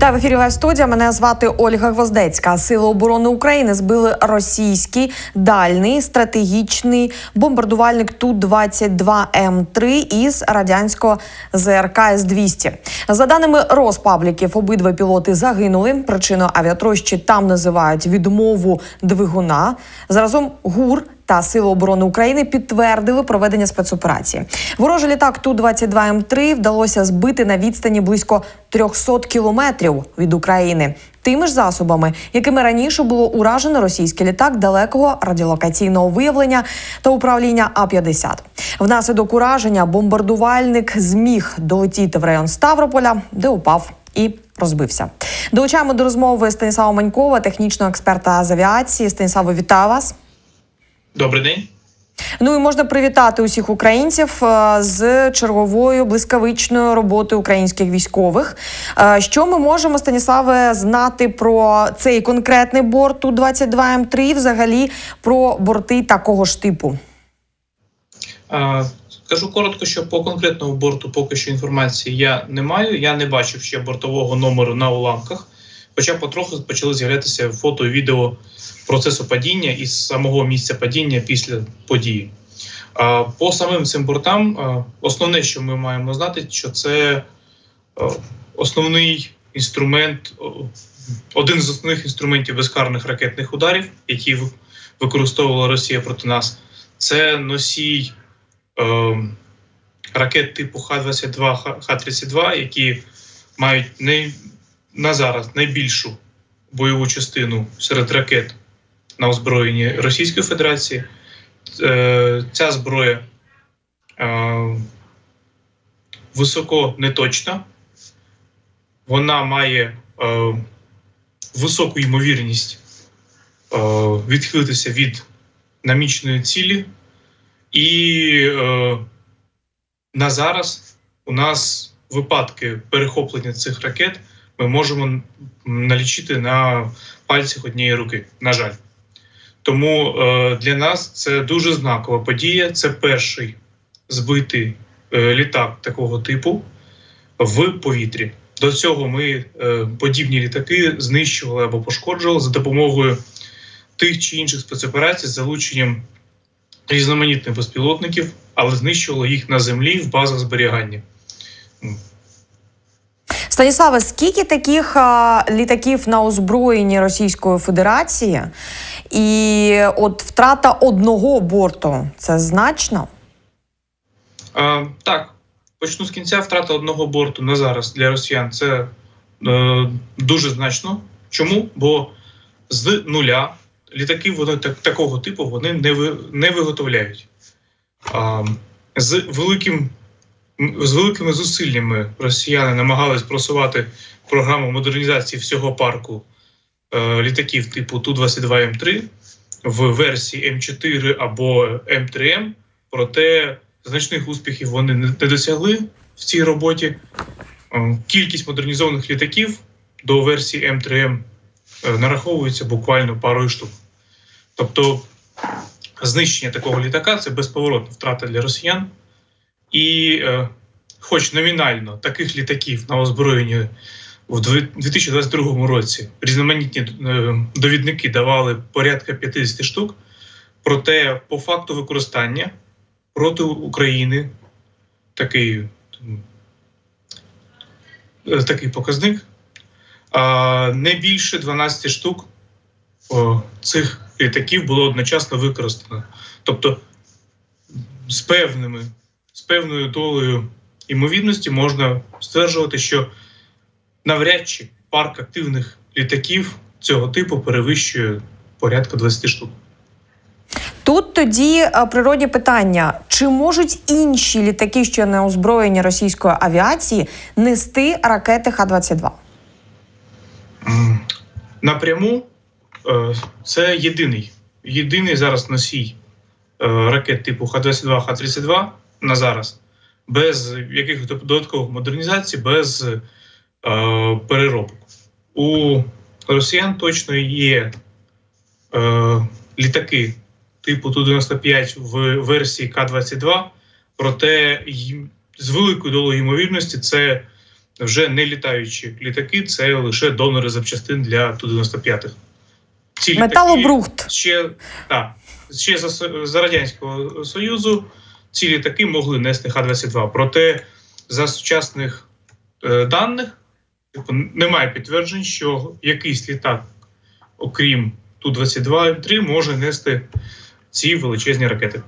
Вітаю в ефірі Лайв студія. Мене звати Ольга Гвоздецька. Сили оборони України збили російський дальний стратегічний бомбардувальник ту 22 м 3 із радянського ЗРК С-200. За даними Роспабліків, обидва пілоти загинули. Причиною авіатрощі там називають відмову двигуна. Заразом ГУР та Сили оборони України підтвердили проведення спецоперації. Ворожий літак ту 22 м 3 вдалося збити на відстані близько 300 кілометрів від України. Тими ж засобами, якими раніше було уражено російський літак далекого радіолокаційного виявлення та управління А 50 Внаслідок ураження бомбардувальник зміг долетіти в район Ставрополя, де упав і розбився. Долучаємо до розмови Станіслава Манькова, технічного експерта з авіації. Станіславе, вітаю вас. Добрий день. Ну і можна привітати усіх українців е, з черговою блискавичною роботою українських військових. Е, Що ми можемо, Станіславе, знати про цей конкретний борт ту 22 м 3 і взагалі про борти такого ж типу? Скажу коротко, що по конкретному борту поки що інформації я не маю. Я не бачив ще бортового номеру на уламках. Хоча потроху почали з'являтися фото і відео процесу падіння і самого місця падіння після події. По самим цим бортам, основне, що ми маємо знати, що це основний інструмент, один з основних інструментів безкарних ракетних ударів, які використовувала Росія проти нас. Це носій е, ракет типу Х-22, Х- Х-32, які мають не, на зараз найбільшу бойову частину серед ракет на озброєнні Російської Федерації. Е, ця зброя е, високо неточна, вона має е, високу ймовірність відхилитися від наміченої цілі. І на зараз у нас випадки перехоплення цих ракет ми можемо налічити на пальцях однієї руки. На жаль. Тому е, для нас це дуже знакова подія. Це перший збитий е, літак такого типу в повітрі. До цього ми е, подібні літаки знищували або пошкоджували за допомогою тих чи інших спецоперацій з залученням різноманітних безпілотників, але знищувало їх на землі в базах зберігання. Станіславе, скільки таких а, літаків на озброєнні Російської Федерації? І от втрата одного борту це значно? А, так, почну з кінця. Втрата одного борту на зараз для росіян це е, дуже значно. Чому? Бо з нуля літаки вони так, такого типу вони не, ви, не виготовляють. А, з, великим, з великими зусиллями росіяни намагались просувати програму модернізації всього парку е, літаків типу Ту-22М3 в версії М4 або М3М, проте значних успіхів вони не досягли в цій роботі. Е, Кількість модернізованих літаків до версії М3М е, нараховується буквально парою штук. Тобто знищення такого літака це безповоротна втрата для росіян. І, е, хоч номінально таких літаків на озброєнні в дві- 2022 році різноманітні е, довідники давали порядка 50 штук, проте по факту використання проти України такий, е, такий показник. Не більше 12 штук цих літаків було одночасно використано. Тобто з певними, з певною долею ймовірності можна стверджувати, що навряд чи парк активних літаків цього типу перевищує порядка 20 штук. Тут тоді е, природні питання: чи можуть інші літаки, що не озброєні російської авіації, нести ракети Х-22? Напряму е, це єдиний, єдиний зараз носій е, ракет типу Х-22, Х-32 на зараз, без якихось додаткових модернізацій, без е, переробок. У росіян точно є е, літаки типу Ту-95 в версії К-22, проте з великою долею ймовірності це вже не літаючі літаки, це лише донори запчастин для Ту-95. Ці літаки Металобрухт. ще, так, ще за, за Радянського Союзу ці літаки могли нести Х-22. Проте за сучасних е, даних типу, немає підтверджень, що якийсь літак, окрім Ту-22М3, може нести ці величезні ракети.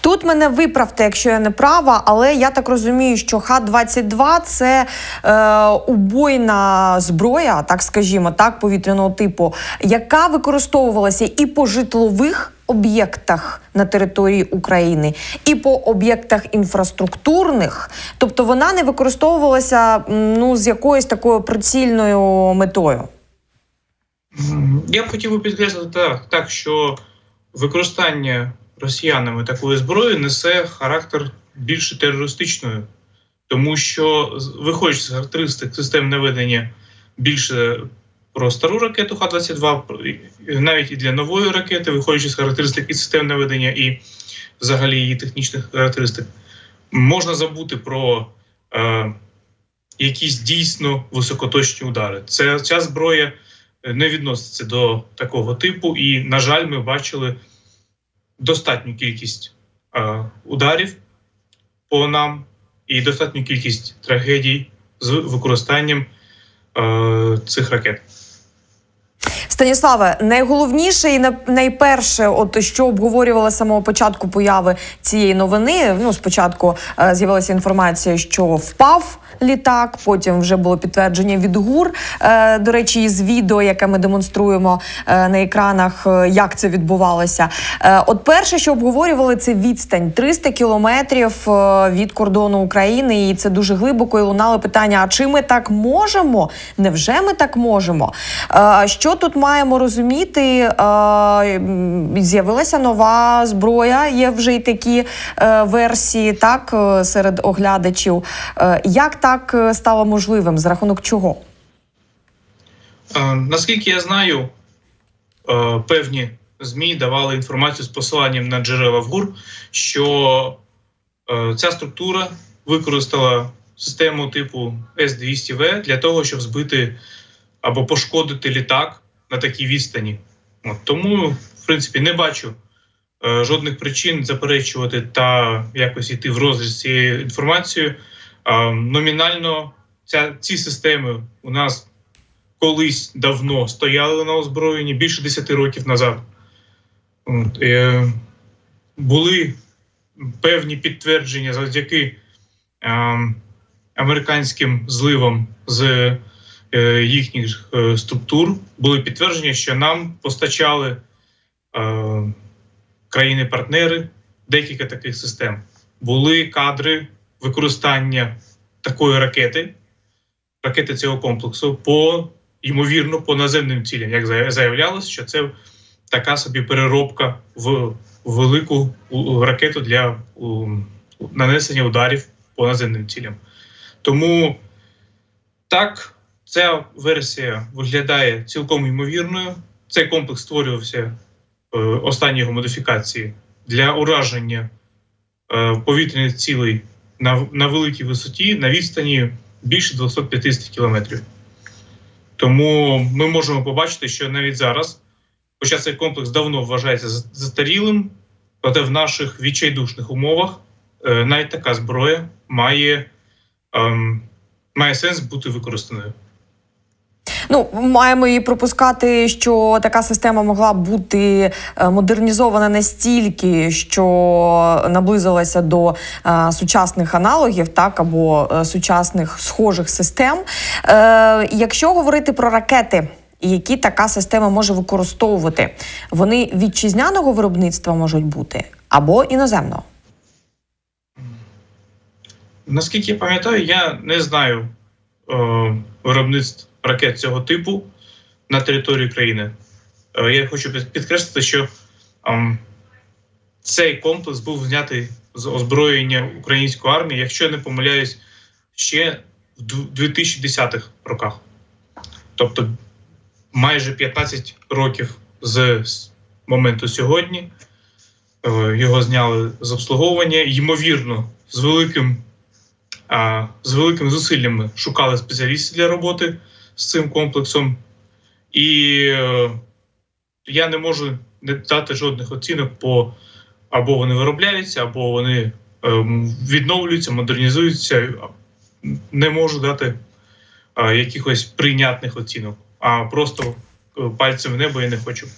Тут мене виправте, якщо я не права, але я так розумію, що Х-22 – це е, убойна зброя, так скажімо, так, повітряного типу, яка використовувалася і по житлових об'єктах на території України, і по об'єктах інфраструктурних. Тобто вона не використовувалася ну, з якоюсь такою прицільною метою. Я б хотів би підкреслити так, так, що використання росіянами такої зброї несе характер більше терористичної, тому що, виходячи з характеристик систем наведення більше про стару ракету Х-22, про- і- і навіть і для нової ракети, виходячи з характеристик і систем наведення, і взагалі її технічних характеристик, можна забути про е, якісь дійсно високоточні удари. Це ця зброя не відноситься до такого типу, і, на жаль, ми бачили достатню кількість е, ударів по нам і достатню кількість трагедій з використанням е, цих ракет. Станіславе, найголовніше і на- найперше, от що обговорювали з самого початку появи цієї новини. Ну, спочатку е, з'явилася інформація, що впав літак, потім вже було підтвердження від ГУР. Е, до речі, із відео, яке ми демонструємо е, на екранах, е, як це відбувалося. Е, от перше, що обговорювали, це відстань 300 кілометрів е, від кордону України, і це дуже глибоко. І лунали питання: а чи ми так можемо? Невже ми так можемо? Е, Що тут маємо розуміти? З'явилася нова зброя, є вже й такі е, версії, так е, серед оглядачів. Е, Як так стало можливим? За рахунок чого? Наскільки я знаю, певні ЗМІ давали інформацію з посиланням на джерела в ГУР, що ця структура використала систему типу С-200В для того, щоб збити або пошкодити літак на такій відстані. От, тому, в принципі, не бачу е, жодних причин заперечувати та якось йти в з цією інформацією. Е, номінально ця, ці системи у нас колись давно стояли на озброєнні, більше 10 років назад. От, е, були певні підтвердження завдяки е, американським зливам з їхніх е, структур. Були підтвердження, що нам постачали е, країни-партнери декілька таких систем. Були кадри використання такої ракети, ракети цього комплексу по ймовірно по наземним цілям, як зая- заявлялось, що це така собі переробка в велику ракету для нанесення ударів по наземним цілям. Тому так, ця версія виглядає цілком ймовірною. Цей комплекс створювався е, останні його модифікації для ураження е, повітряних цілей на, на великій висоті на відстані більше 250 кілометрів. Тому ми можемо побачити, що навіть зараз, хоча цей комплекс давно вважається застарілим, проте в наших відчайдушних умовах е, навіть така зброя має, ем, має сенс бути використаною. Ну, маємо і пропускати, що така система могла бути е, модернізована настільки, що наблизилася до е, сучасних аналогів, так або е, сучасних схожих систем. Е, якщо говорити про ракети. Які така система може використовувати, вони вітчизняного виробництва можуть бути або іноземного. Наскільки я пам'ятаю, я не знаю е, виробництв ракет цього типу на території країни. Е, я хочу підкреслити, що ем, цей комплекс був знятий з озброєння української армії, якщо я не помиляюсь, ще в 2010-х роках. Тобто майже 15 років з моменту сьогодні. Е, Його зняли з обслуговування. Ймовірно, з великим з великими зусиллями шукали спеціалістів для роботи з цим комплексом, і е, я не можу не дати жодних оцінок по або вони виробляються, або вони ем, відновлюються, модернізуються. Не можу дати а, якихось прийнятних оцінок, а просто е, пальцем в небо я не хочу.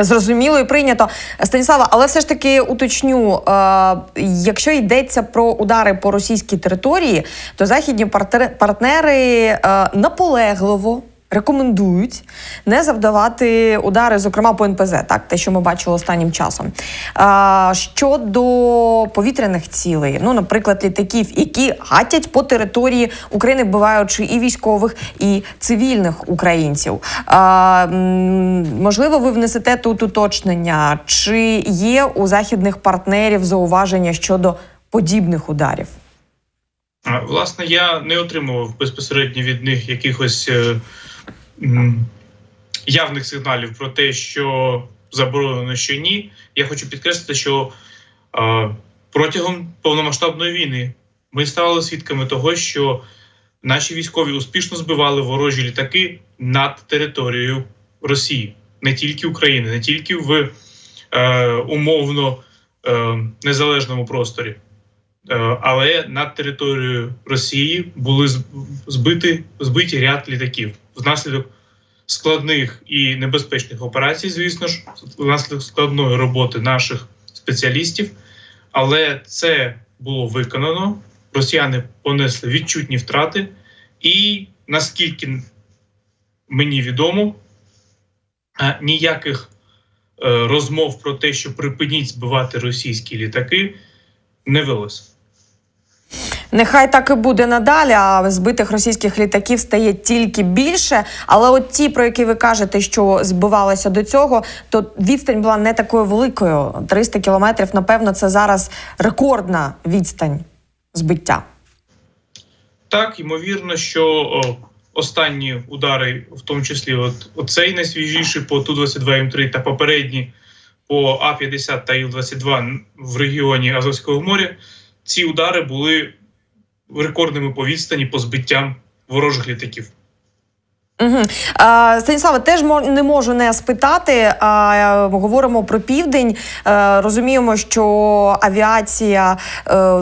Зрозуміло і прийнято. Станіслава, але все ж таки уточню: е, якщо йдеться про удари по російській території, то західні партнери партнери наполегливо. Рекомендують не завдавати удари, зокрема по НПЗ, так те, що ми бачили останнім часом. А, щодо повітряних цілей, ну, наприклад, літаків, які гатять по території України, вбиваючи і військових, і цивільних українців. А, можливо, ви внесете тут уточнення, чи є у західних партнерів зауваження щодо подібних ударів? Власне, я не отримував безпосередньо від них якихось е, явних сигналів про те, що заборонено, що ні. Я хочу підкреслити, що протягом повномасштабної війни ми ставали свідками того, що наші військові успішно збивали ворожі літаки над територією Росії, не тільки України, не тільки в е, умовно е, незалежному просторі. Е, але над територією Росії були збиті, збиті ряд літаків внаслідок складних і небезпечних операцій, звісно ж, внаслідок складної роботи наших спеціалістів. Але це було виконано. Росіяни понесли відчутні втрати, і наскільки мені відомо, е, ніяких е, розмов про те, що припиніть збивати російські літаки, не велося. Нехай так і буде надалі. А збитих російських літаків стає тільки більше. Але от ті, про які ви кажете, що збивалися до цього, то відстань була не такою великою. 300 кілометрів, напевно, це зараз рекордна відстань збиття. Так, ймовірно, що останні удари, в тому числі, от оцей найсвіжіший по Ту-22М3 та попередні по А-50 та Іл-22 в регіоні Азовського моря, ці удари були рекордними по відстані по збиттям ворожих літаків. Угу. А, Станіславе, теж не можу не спитати. А, говоримо про південь. Е, розуміємо, що авіація е,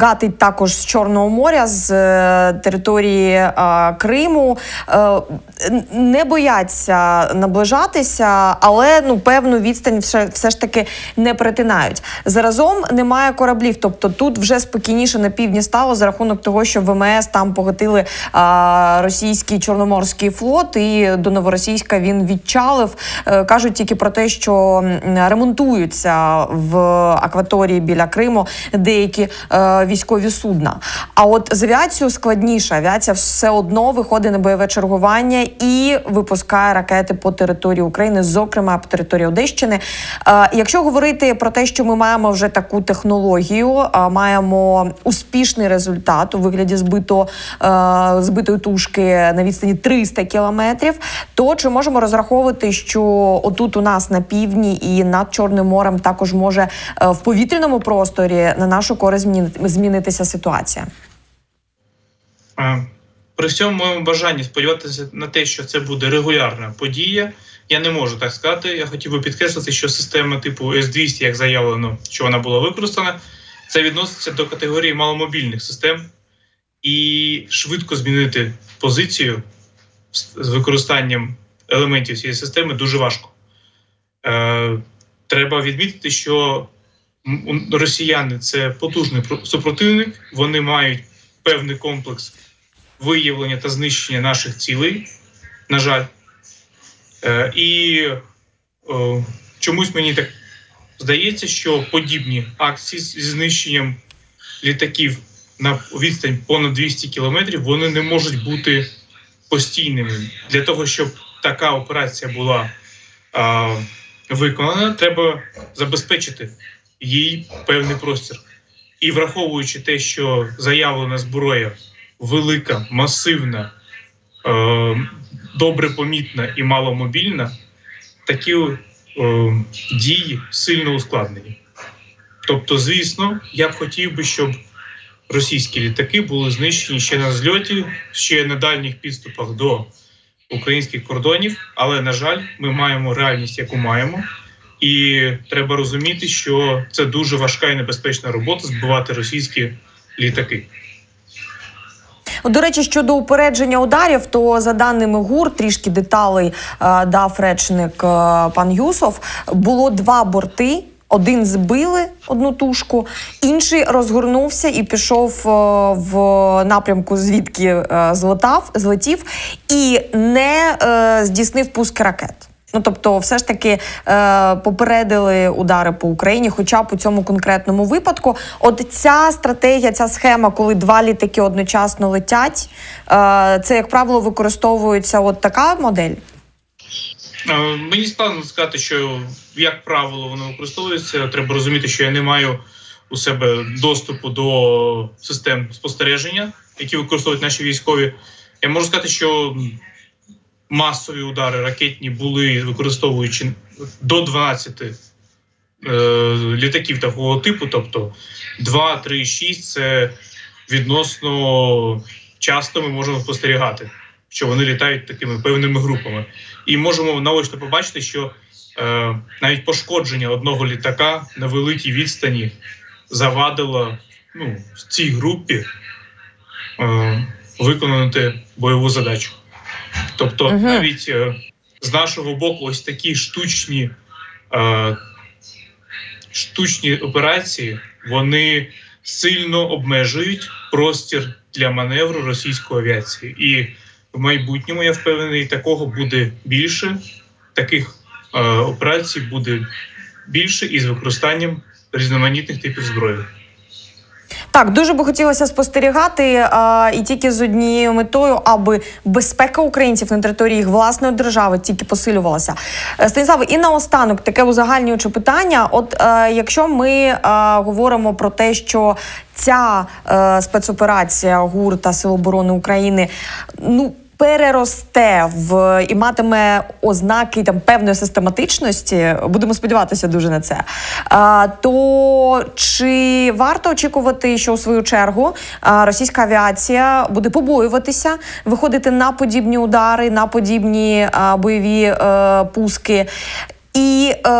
гатить також з Чорного моря, з е, території е, Криму. Н- не бояться наближатися, але ну певну відстань все, все ж таки не перетинають. Заразом немає кораблів. Тобто тут вже спокійніше на півдні стало за рахунок того, що ВМС там погатили а, російський флот, і до новоросійська він відчалив. Е, кажуть тільки про те, що ремонтуються в акваторії біля Криму деякі е, військові судна. А от з авіацією складніше. Авіація все одно виходить на бойове чергування і випускає ракети по території України, зокрема по території Одещини. Е, якщо говорити про те, що ми маємо вже таку технологію, маємо успішний результат у вигляді збито, збитої тушки на відстані 300 кілометрів, то чи можемо розраховувати, що отут у нас на півдні і над Чорним морем також може е, в повітряному просторі на нашу користь змінитися ситуація? При всьому моєму бажанні сподіватися на те, що це буде регулярна подія, я не можу так сказати. Я хотів би підкреслити, що система типу С-200, як заявлено, що вона була використана, це відноситься до категорії маломобільних систем, і швидко змінити позицію з використанням елементів цієї системи дуже важко. Е, треба відмітити, що росіяни це потужний про- супротивник, вони мають певний комплекс виявлення та знищення наших цілей, на жаль. Е, і е, чомусь мені так здається, що подібні акції зі знищенням літаків на відстань понад 200 кілометрів вони не можуть бути постійними. Для того, щоб така операція була е, виконана, треба забезпечити їй певний простір. І враховуючи те, що заявлена зброя велика, масивна, е, добре помітна і маломобільна, такі е, дії сильно ускладнені. Тобто, звісно, я б хотів би, щоб російські літаки були знищені ще на зльоті, ще на дальніх підступах до українських кордонів. Але на жаль, ми маємо реальність, яку маємо. І треба розуміти, що це дуже важка і небезпечна робота збивати російські літаки. До речі, щодо упередження ударів, то за даними ГУР, трішки деталей е, дав речник е, пан Юсов. Було два борти. Один збили одну тушку, інший розгорнувся і пішов е, в напрямку, звідки е, злетав, злетів, і не е, здійснив пуск ракет. Ну тобто, все ж таки е, попередили удари по Україні, хоча б у цьому конкретному випадку. От ця стратегія, ця схема, коли два літаки одночасно летять, е, це як правило використовується от така модель. Е, Мені складно сказати, що як правило воно використовується. Треба розуміти, що я не маю у себе доступу до систем спостереження, які використовують наші військові. Я можу сказати, що масові удари ракетні були використовуючи до 12 е, літаків такого типу, тобто 2, 3, 6 це відносно часто ми можемо спостерігати, що вони літають такими певними групами. І можемо наочно побачити, що е, навіть пошкодження одного літака на великій відстані завадило ну, в цій групі е, виконати бойову задачу. Тобто, Мгм. навіть е, з нашого боку, ось такі штучні, е, штучні операції вони сильно обмежують простір для маневру російської авіації. І в майбутньому я впевнений, такого буде більше. Таких е, операцій буде більше із використанням різноманітних типів зброї. Так, дуже би хотілося спостерігати а, і тільки з однією метою, аби безпека українців на території їх власної держави тільки посилювалася. Е, Станіславе, і наостанок таке узагальнююче питання. От е, якщо ми е, говоримо про те, що ця е, спецоперація ГУР та Сил оборони України, ну. Переросте в і матиме ознаки там певної систематичності. Будемо сподіватися дуже на це. А, то чи варто очікувати, що у свою чергу російська авіація буде побоюватися виходити на подібні удари, на подібні бойові е, пуски? І е,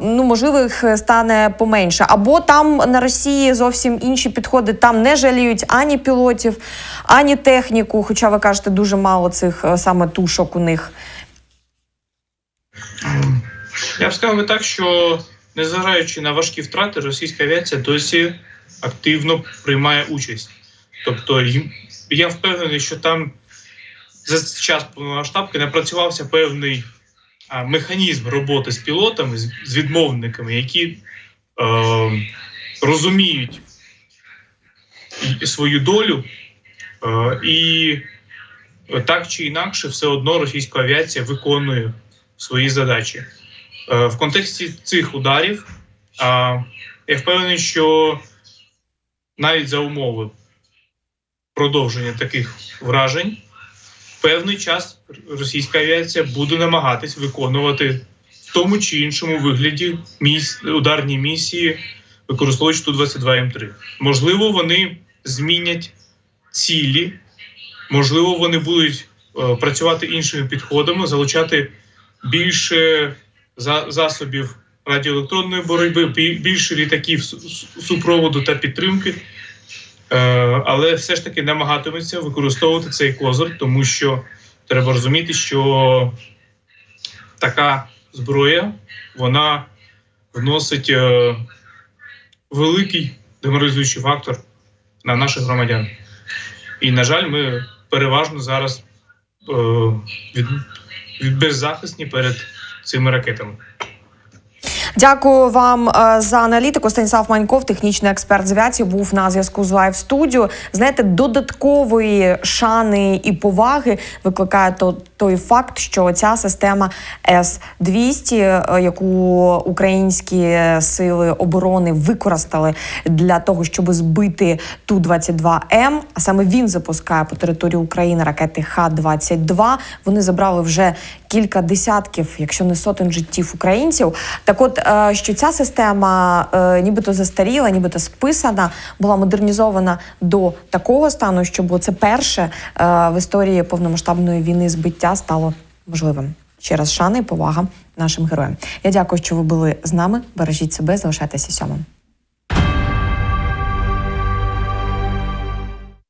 ну можливо їх стане поменше, або там на Росії зовсім інші підходи. Там не жаліють ані пілотів, ані техніку. Хоча ви кажете, дуже мало цих е, саме тушок у них. Я б сказав так, що незважаючи на важкі втрати, російська авіація досі активно приймає участь. Тобто, я впевнений, що там за час повномасштабки напрацювався певний а, механізм роботи з пілотами, з, відмовниками, які е, розуміють свою долю, е, і так чи інакше, все одно російська авіація виконує свої задачі. Е, В контексті цих ударів а, я впевнений, що навіть за умови продовження таких вражень, певний час російська авіація буде намагатись виконувати в тому чи іншому вигляді міс... ударні місії, використовуючи Ту-22М3. Можливо, вони змінять цілі, можливо, вони будуть е, працювати іншими підходами, залучати більше за- засобів радіоелектронної боротьби, більше літаків су- су- супроводу та підтримки. Е, Але все ж таки намагатиметься використовувати цей козир, тому що треба розуміти, що така зброя вона вносить е, великий деморалізуючий фактор на наших громадян. І, на жаль, ми переважно зараз е, від, від беззахисні перед цими ракетами. Дякую вам е, за аналітику. Станіслав Маньков, технічний експерт з авіації, був на зв'язку з Лайв студіо. Знаєте, додаткової шани і поваги викликає то, той факт, що ця система С-200, е, яку українські сили оборони використали для того, щоб збити Ту-22М, а саме він запускає по території України ракети Х-22. Вони забрали вже кілька десятків, якщо не сотень життів українців. Так, от е, що ця система е, нібито застаріла, нібито списана, була модернізована до такого стану, щоб це перше е, в історії повномасштабної війни збиття стало можливим. Ще раз шана і повага нашим героям. Я дякую, що ви були з нами. Бережіть себе, залишайтеся сьомим.